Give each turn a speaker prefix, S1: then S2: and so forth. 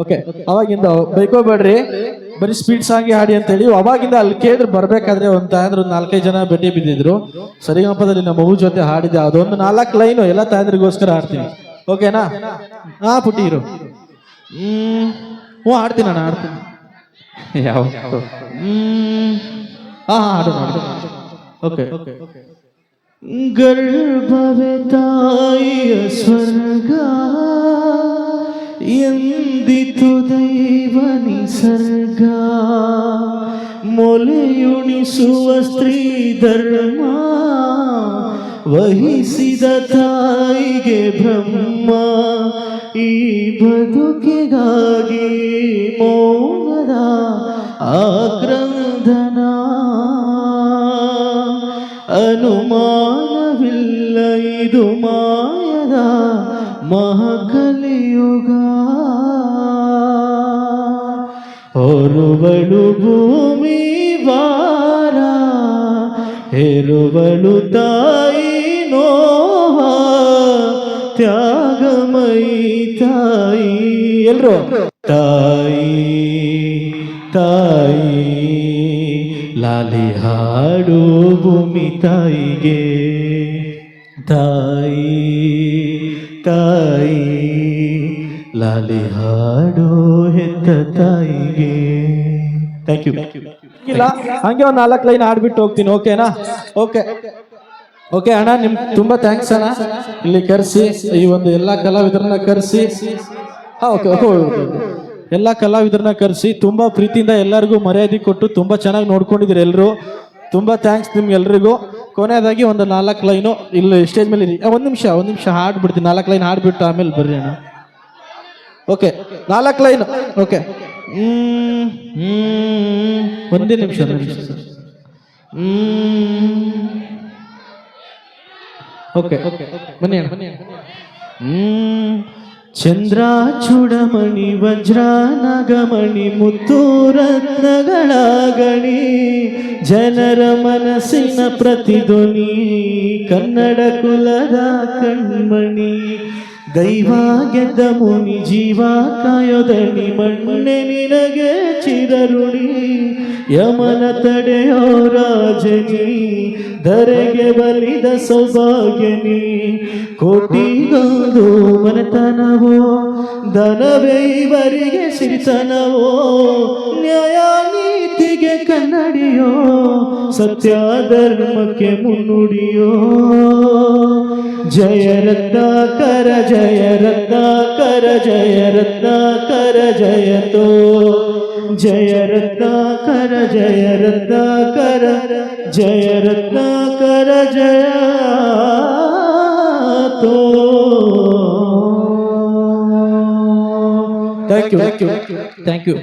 S1: Okay ಅವಾಗಿಂದ ಬೈಕೋಬೇಡ್ರಿ ಬರೀ speed song ಹಾಡಿ ಅಂತ ಹೇಳಿ ಅವಾಗಿಂದ ಅಲ್ಲಿ ಕೇಳಿದ್ರೆ ಬರ್ಬೇಕಾದ್ರೆ ಒಂದ್ ತಾಯಂದ್ರು ಒಂದು ನಾಲ್ಕೈದು ಜನ ಭೇಟಿ ಬಿದ್ದಿದ್ರು. ಸರಿಗಮಪದಲ್ಲಿ ನಮ್ಮ ಮಗು ಜೊತೆ ಹಾಡಿದೆ ಅದೊಂದು ನಾಲ್ಕು ಲೈನು ಎಲ್ಲ ತಾಯಂದ್ರಿಗೋಸ್ಕರ ಹಾಡ್ತೀನಿ. ಓಕೆನಾ ಹಾ ಪುಟ್ಟಿ ಇರು. ಹ್ಮ್. ಹ್ಞೂ ಹಾಡ್ತೀನಿ ನಾನು ಹಾಡ್ತೀನಿ.
S2: ಯಾವ?
S1: ಹ್ಮ್. ಹಾ ಹಾಡು ಹಾಡು. ಓಕೆ ಗರ್ಭವೇ ತಾಯಿಯ ಸ್ವರ್ಗ ಎಂದಿತು ದೈವ ನಿಸರ್ಗ ಮೊಲೆಯುಣಿಸುವ ಸ್ತ್ರೀ ಧರ್ಮ, ವಹಿಸಿದ ತಾಯಿಗೆ ಬ್ರಹ್ಮ, ಈ ಬದುಕಿಗಾಗಿ ಮೌನದ ಆಕ್ರಂದನ. ಅನುಮಾನವಿಲ್ಲ ಇದು ಮಾಯದ ಮಹಕಲಿಯುಗ. ಹೊರುವಳು ಭೂಮಿ ಬಾರ ಹೆರುವಳು ತಾಯಿ ನೋಹ ತ್ಯಾಗಮಯಿ ತಾಯಿ. ಎಲ್ರು? ತಾಯಿ ತಾಯಿ, ಲಾಲಿ ಹಾಡು ಭೂಮಿ ತಾಯಿಗೆ. ತಾಯಿ ತಾಯಿ. ಲಾಲಿ ಹಾಡು ಹೆತ್ತ ತಾಯಿಗೆ. ಥ್ಯಾಂಕ್ ಯು ಇಲ್ಲ ಹಂಗೆ ಒಂದು ನಾಲ್ಕು ಲೈನ್ ಹಾಡ್ಬಿಟ್ಟು ಹೋಗ್ತೀನಿ ಓಕೆನಾ? ಓಕೆ. ಓಕೆ ಅಣ್ಣ ನಿಮ್ ತುಂಬಾ ಥ್ಯಾಂಕ್ಸ್ ಅಣ್ಣ. ಇಲ್ಲಿ ಕರೆಸಿ ಈ ಒಂದು ಎಲ್ಲಾ ಕಲಾವಿದರನ್ನ ಕರೆಸಿ. ಹಾ ಓಕೆ ಓಕೆ ಎಲ್ಲ ಕಲಾವಿದರನ್ನ ಕರೆಸಿ ತುಂಬಾ ಪ್ರೀತಿಯಿಂದ ಎಲ್ಲರಿಗೂ ಮರ್ಯಾದೆ ಕೊಟ್ಟು ತುಂಬಾ ಚೆನ್ನಾಗಿ ನೋಡ್ಕೊಂಡಿದ್ದೀರಿ ಎಲ್ಲರೂ ತುಂಬಾ ಥ್ಯಾಂಕ್ಸ್ ನಿಮ್ಗೆಲ್ರಿಗೂ ಕೊನೆಯದಾಗಿ ಒಂದು ನಾಲ್ಕು ಲೈನು ಇಲ್ಲಿ ಸ್ಟೇಜ್ ಮೇಲೆ ಇರಿ. ಒಂದು ನಿಮಿಷ ಒಂದು ನಿಮಿಷ ಹಾಡ್ಬಿಡ್ತೀನಿ ನಾಲ್ಕು ಲೈನ್ ಹಾಡ್ಬಿಟ್ಟು ಆಮೇಲೆ ಬರ್ರಿ ಅಣ್ಣ. ಓಕೆ ನಾಲ್ಕು ಲೈನ್ ಓಕೆ ಒಂದೇ ನಿಮಿಷ ನಿಮಿಷ ಓಕೆ ಬನ್ನಿ ಬನ್ನಿ ಹ್ಮ್, ಚಂದ್ರ, ಚೂಡಮಣಿ, ವಜ್ರ, ನಗಮಣಿ ಮುತ್ತು ಗಣಿ ಜನರ ಮನಸ್ಸಿನ ಪ್ರತಿಧ್ವನಿ, ಕನ್ನಡ ಕುಲದ ಕಣ್ಮಣಿ. ದೈವ ಗೆದ್ದ ಮುನಿ ಜೀವ ಕಾಯೋದಣಿ ಮಣ್ಣೆ ನಿನಗೆ ಚಿರರುಣಿ. ಯಮನ ತಡೆಯೋ ರಾಜನಿ, ಧರೆಗೆ ಬಲಿದ ಸೌಭಾಗ್ಯನಿ. ಕೋಟಿಗೊಂದು ಮನೆತನವೋ ದನವೇ ಇವರಿಗೆ ಸಿರಿತನವೋ ನ್ಯಾಯ ನೀತಿಗೆ ಕನ್ನಡಿಯೋ ಸತ್ಯ ಧರ್ಮಕ್ಕೆ ಮುನ್ನುಡಿಯೋ. ಜಯ ರತ್ನಾಕರ ಜಯ ರತ್ನಾಕರ ಜಯ ರತ್ನಾಕರ ಜಯತೋ ಜಯ ರತ್ನಾಕರ ಜಯ ರತ್ನಾಕರ ಜಯ ರತ್ನಾಕರ ಜಯ ತೋ thank you thank you thank you